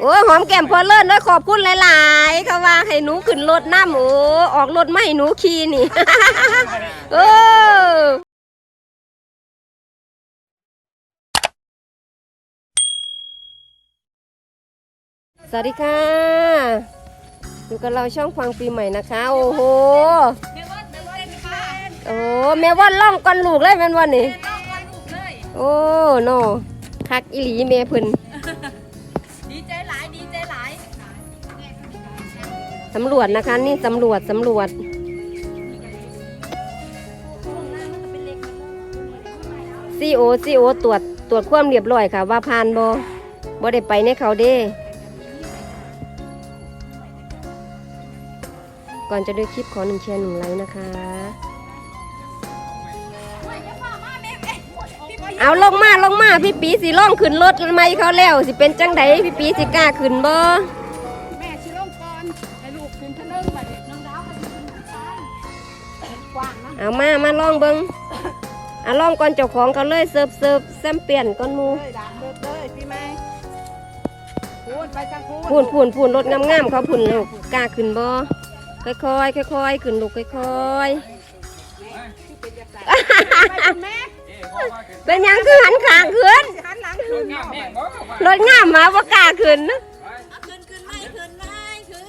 โอ้หอมแก้มพอเลิศด้วยขอบคุณหลายๆเขาว่าให้หนูขึ้นรถน้ำโอ้ออกรถไม่ให้หนูขี่นี่เออสวัสดีค่ะ อยู่กับเราช่องฟังปีใหม่นะคะ โอ้โหโอ้แม่ว่าล่องก่อนลูกเลยแม่วันนี่โอ้โนคักอีหลีแม่เพิ่น สำรวจนะคะ นี่สำรวจสำรวจ ซีโอซีโอตรวจตรวจความเรียบร้อยค่ะ ว่าผ่านบ่บ่ได้ไปในเขาเด้ก่อนจะดูคลิปขอหนึ่งแชร์หนึ่งไลค์นะคะ เอาลงมาลงมาพี่ปีสิล่องขึ้นรถไม่เขาแล้วสิเป็นจังไดพี่ปีสิกล้าขึ้นบ่ เอามามาลองเบิงเอาลองก่อนเจ้าของเขาเลยเสิร์ฟเสิร์ฟแซมเปลี่ยนก่อนหมูเอ้ยดามเด้อเด้อพี่แม่พูดไปจังพูดพูนพูนพูนรถงามๆเขาพูนลูกกล้าขึ้นบ่ค่อยๆค่อยๆขึ้นลูกค่อยไปคุณแม่ๆเป็นหยังคือหันขางขึ้นหันหลังขึ้นรถงามมาบ่กล้าขึ้นนะขึ้นขึ้นไม่ขึ้นไม่ขึ้น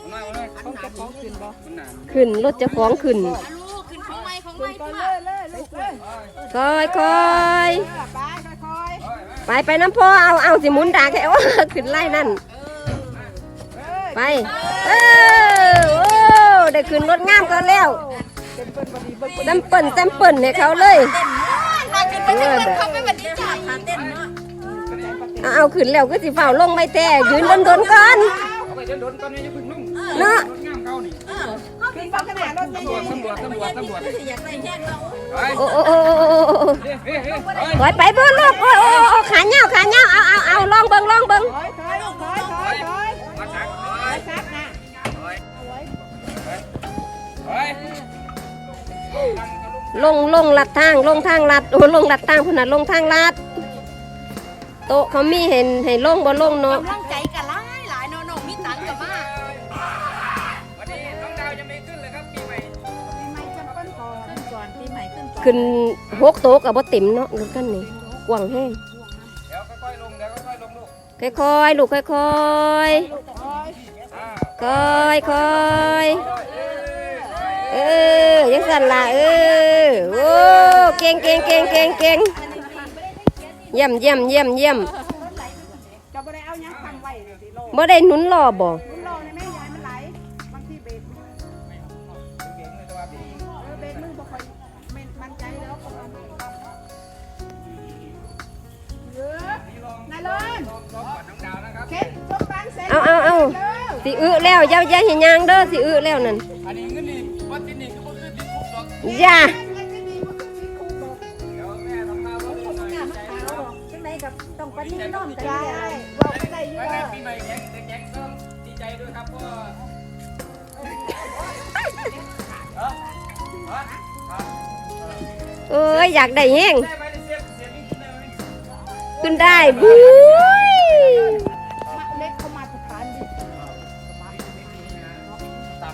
หันหาของขึ้นบ่ขึ้นรถเจ้าของขึ้นลูกขึ้นของ ไม่ของไม่ตัวเลยเลยลูกเลยค่อยไปค่อยๆไปไปน้ำพ่อเอาเอาสิหมุนดากแค่ว่าขึ้นไล่นั่นๆเอ้ยไปเออโอ้ได้ขึ้นรถงามก็แล้วเป็นเปิ้นบ่ดีเบิ่งแซมเปิลแซมเปิลให้เขาเลยมาขึ้นไปขึ้นเขาไปบัดนี้จ้าพาเต้นเนาะเอาเอาขึ้นแล้วก็สิเฝ้าลงไม่แต่ยืนโดนๆก่อนเอาไปเดินโดนก่อนนี่จะพึ่งนุ่งเนาะรถงามเขึ้นฟังขนาดรถตำรวจตำรวจตำรวจตำรวจโอ้โอ้โอ้โอ้ยเฮ้ยเฮ้ยปไปเบิ่งลูกโอ้โอ้โอ้ขาเหย้าขาเหย้าเอาเอาเอาลองเบิ่งลองเบิ่งถอยถอยลูกถอยถอยถอยมาชักถอยชักนะเฮ้ยลงลงลัดทางลงทางลัดโอ้ลงลัดทางพุ่นน่ะลงทางลัดโต๊ะเขามีเห็นให้ลงบ่ลงเนาะ ขึ้นก่อนขึ้นหกโต๊ะก็บ่เต็มเนาะรถคันนี้กว้างแฮงเดี๋ยวค่อยๆลงเดี๋ยวค่อยๆลงลูกค่อยๆลูกค่อยถอยๆค่อยๆเออยังสั่นล่ะเออโอ้เก่งเก่งเก่งเก่งเก่งเยี่ยมเยี่ยมเยี่ยมเยี่ยมจะบ่ได้เอาหยังตั้งไว้สิโลบ่ได้หนุนรอบ่ แล้วอย่าอย่าเห็นยางเด้อสิอึแล้วนั่นอันนี้เงินนี่วัดที่นี่ก็บ่คือติดคุกหรอกอย่ามันจะดีมันก็สิคูบอกเดี๋ยวแม่ทำข้าวรถหน่อยเนี่ยมันใจขาวเนาะจังไดกับต้องปานนี้น้อมใจบอกไม่ได้อยู่ไปแล้แม่วปีใหม่แข็งแข็งต้องดีใจด้วยครับเพราะว่าเออเออเอ้ยอยากได้แฮงได้ไหมเสียบเสียบนี่ขึ้นได้ไหม ขึ้นได้บุ้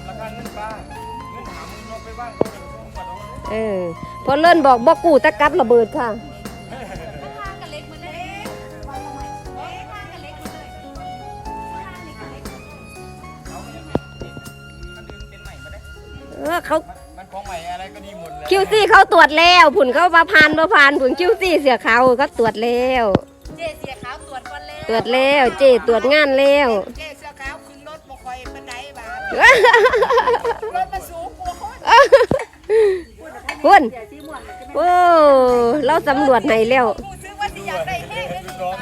ราคาเงินปลาเงินหามึงลงไปบ้างเขาเดี๋ยวส่งมาเอาเลยเออพอเลิ่นบอกบ่กู้ตะกับระเบิดค่ะกับเล็กมันเล็กไปทำไมเล็กมากกับเล็กมันเลยมันดึงเป็นใหม่มาได้ เออเขามันของใหม่อะไรก็ดีหมดเลยคิวซี่เขาตรวจแล้วผุ่นเขาว่าผ่านบ่ผ่านผุ่นคิวซี่เสียเขาเขาตรวจแล้ว เจเสียขาวตรวจก่อนแล้วตรวจแล้วเจตรวจงานแล้ว เจ รถมันสูงกว่าคนพุ่นโอ้เราสำรวจให้แล้วผู้ซื้อว่าสิอยากได้แห้งเลย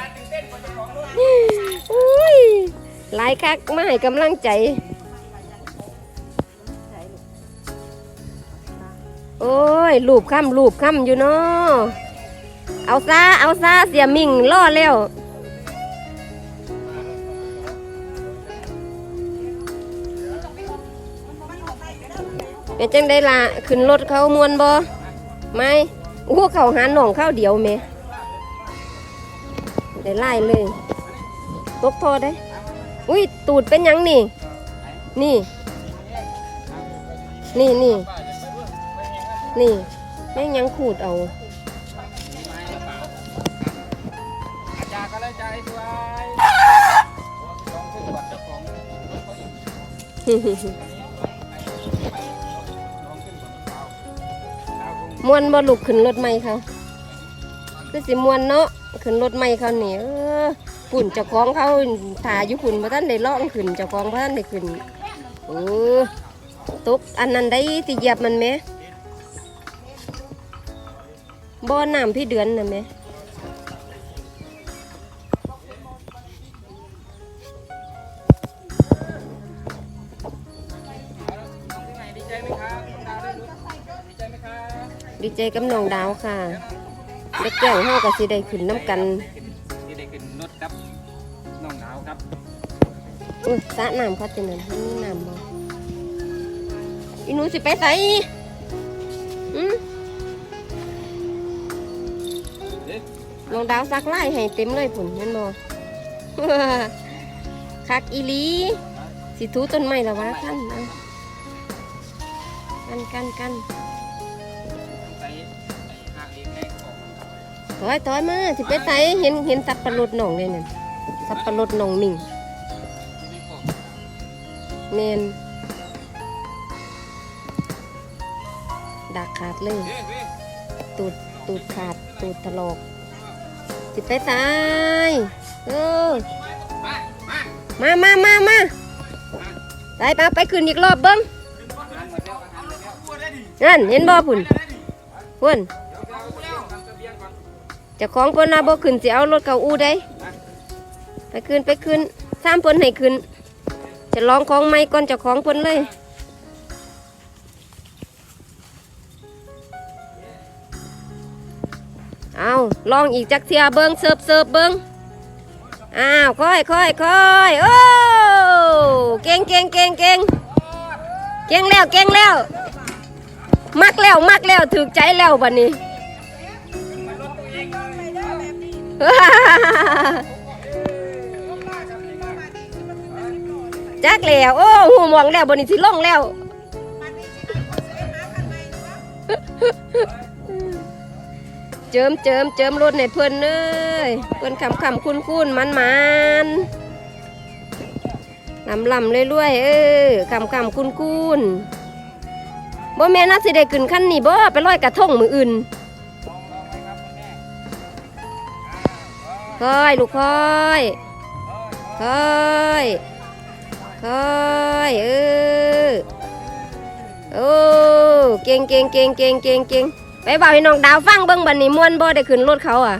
อุ้ยหลายคักมาให้กำลังใจ โอ้ยรูปค่ำรูปค่ำอยู่เนาะเอาซาเอาซาเสียมิงล่อแล้ว เป็นจังได้ละขึ้นรถเขามวนบ่ไม่อู้เขาหาหน่องข้าวเดียวเมได้ไล่เลยตกพอได้ อุ้ยตูดเป็นหยังนี่ นี่ นี่นี่นี่แม่งยังขูดเอาอา มวนบ่ลุกขึ้นรถไม่เขาคือสิมวนเนาะขึ้นรถไม่เขานี่ยฝุ่นจะคล้องเขาถ่ายอยู่ฝุ่นพระท่านได้ล่องขึ้นจะคล้องพระท่านได้ขึ้นเออตกอันนั้นได้ที่เหยียบมันไหมบ่อน้ำพี่เดือนน่ะไหม ดีใจกับน้องดาวค่ะได้แก้วเฮาก็สิได้ขึ้นน้ำกันที่ได้ขึ้นรถครับน้องดาวครับอุ้ยสระน้ำเขาจะนั่นมันมีน้ำบ่อีหนูสิไปใส่อืมเด็กน้องดาวซักไล่ให้เต็มเลยผุนเห็นบ่คักอีหลีสิทูต้นไม้ละวะท่านเอากันกันกัน ถอยถอยมาสิไปใส่เห็นเห็นสับปะรดหนองเลยนั่นสับปะรดหนองมิ่งที่ไม่ของเนนดักขาดเลย ตูดตูดขาดตูดถลอกสิไปตายเออมามามามาไปไปไปขึ้นอีกรอบเบิ้งอาหารหมนั่นเห็นบ่พุ่นพุ่น จะของเพิ่นน่ะบ่ขึ้นสิเอารถเก่าอู้ได้ ไปขึ้นไปขึ้นสามเพิ่นให้ขึ้น จะลองของใหม่ก่อนจะของเพิ่นเลยเอาลองอีกจักเทียเบิ้งเสิร์ฟเสิร์ฟเบิ้งอ้าวค่อยค่อยค่อยโอ้เก่งเก่งเก่งเก่งเก่งแล้วเก่งแล้ว มักแล้วมักแล้วถูกใจแล้วบัดนี้ จักแล้ว โอ้หูหมองแล้วบนนี้สิล่องแล้วเจิมเจิมเจิมรถในเพิ่อนเอ้ยเพิ่อนคำคำคุ้นคุ้นมันมันลำลำเรื่อยๆเออคำคำคุ้นคุ้นบ่แม่น่าสิได้ขึ้นขั้นนี้บ่ไปลอยกระทงมืออื่น ค่อยลูกค่อยค่อยค่อยเออโอ้เก่งเก่งเก่งเก่งเก่งเก่งไปบอกให้น้องดาวฟังเบิ้งบันนี้มวนบ่ได้ขึ้นรถเขาอะ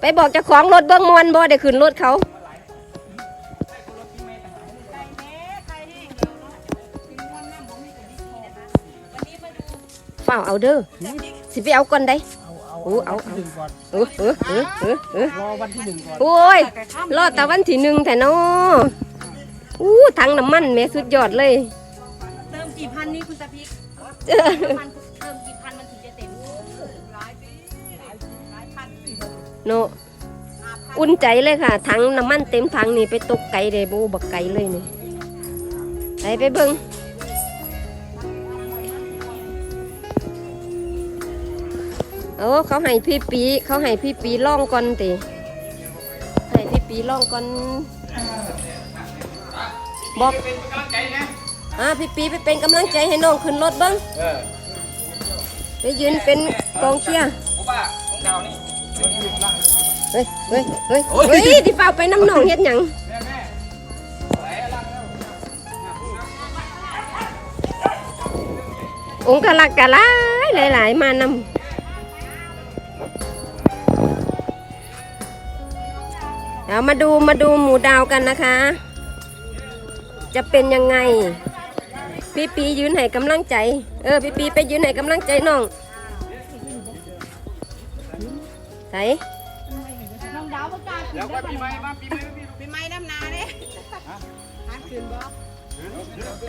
ไปบอกจ้าของรถเบิ้งมวนบ่ได้ขึ้นรถเขาเฝ้าเอาเด้อสิไปเอาก่อนได้ อาเอาโอ้เอาวันที่หนึ่งก่อนเออเออเออเออเออรอวันที่หนึ่งก่อนโอ้ยรอดแต่วันที่หนึ่งแต่นออู้ถังน้ำมันแม่สุดยอดเลยเติมกี่พันนี่คุณตาพิกเจ้อพันเติมกี่พันมันถึงจะเต็มหลายปีหลายหลายพันปีโนอุ่นใจเลยค่ะถังน้ำมันเต็มถังนี่ไปตกไก่เลยบูบักไก่เลยนี่ไปไปเบิ้ง โอ้เขาให้พี่ปีเขาให้พี่ปีล่องก่อนติให้พี่ปีล่องก่อนบอกอ่าพี่ปีไปเป็นกำลังใจให้น้องขึ้นรถบิ้งไปยืนเป็นกองเชียร์ผมว่าของดาวนี่เฮ้ยเฮ้ยเฮ้ยเฮ้ยที่เฝ้าไปน้ำหนองเฮ็ดหยังองค์กะลักกะหลายหลายหลาย ๆ มานำ ดี๋ยวมาดูมาดูหมูดาวกันนะคะ จะเป็นยังไง พี่ปียืนให้กำลังใจ เออ พี่ปีไปยืนให้กำลังใจน้องใส่น้องดาวประกาศแล้วก็ปีใหม่มาปีใหม่ปีเป็นไม้น้ำนาเด้หันคืนบ่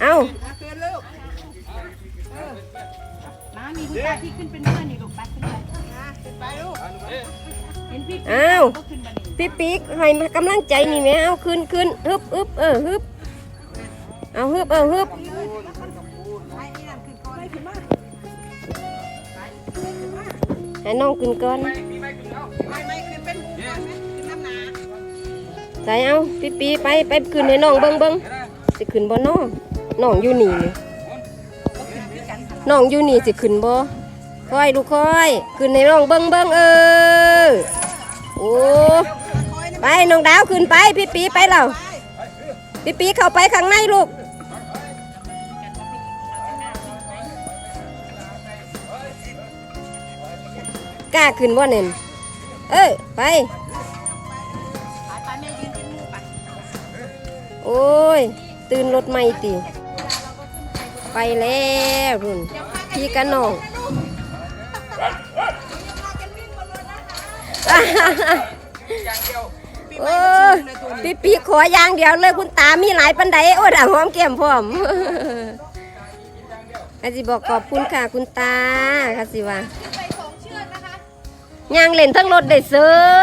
เอามาคืนลูกมามีคุณตาที่ขึ้นเป็นเพื่อนนี่ลูกไปขึ้นไปมาขึ้นไปลูกเห็นพี่เอาก็ขึ้นมานี่ พี่ปีกให้กำลังใจนี่แม่เอาขึ้นขึ้นฮึบฮึบเออฮึบเอาฮึบเอาฮึบไอ้น่อนขึ้นมาให้น้องขึ้นก่อนไม่ไม่ขึ้นเป็นหูใส่เอาพี่ปีไปไปขึ้นให้น้องเบิ้งเบิ้งสิขึ้นบ่น้องน้องอยู่นี่น้องอยู่นี่สิขึ้นบ่ค่อยลูกค่อย ขึ้นให้น้องเบิ้งเบิ้งเออ โอ้ ไปน้องดาวขึ้นไปพี่ปีไปแล้วพี่ปีเข้าไปข้างในลูกกล้าขึ้นบ่เน่นเออไปไปไปแม่ยืนเป็นหมู่ไปโอ้ย ตื่นรถใหม่ติไปแล้วรุ่นพี่กันน้อง โอ้ยพี่ปีขออย่างเดียวเลยคุณตามีหลายปันไดโอ้ดาหอมแก้มพร้อมอาสิบอกขอบคุณค่ะคุณตาค่ะสิว่าไปสองเชือกนะย่างเล่นทั้งรถได้เส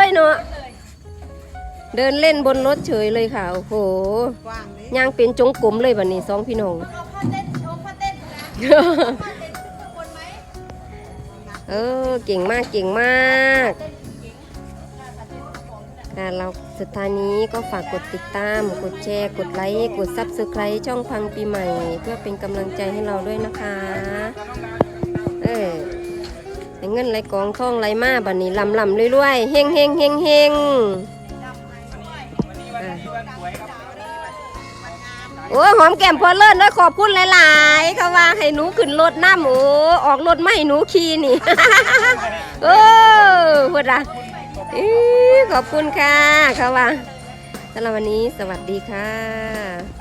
ยเนาะเดินเล่นบนรถเฉยเลยค่ะโอ้โหย่างเป็นจงกลมเลยบัดนี้สองพี่น้องเอาผ้าเต้นโชว์ผ้าเต้นนะผ้าเต้นขึ้นข้างบนไหมเออเก่งมากเก่งมาก ป๋องนะค่ะเราสุดท้ายนี้ก็ฝากกดติดตาม กดแชร์ กดไลค์ กดซับสไครต์ช่องพังปีใหม่ เพื่อเป็นกำลังใจให้เราด้วยนะคะ เออเงินไหลกองท่องไหลมาบัดนี้ลำลำรวยๆเฮงเฮงเฮงเฮงโอ้หอมแก้มพอเลิศด้วยขอบคุณหลายๆเขาว่าให้หนูขึ้นรถน้ำโอ้ออกรถไม่หนูขี่นี่โอ้พูดอะอื้ อขอบคุณค่ะเขาว่าสำหรับวันนี้สวัสดีค่ะ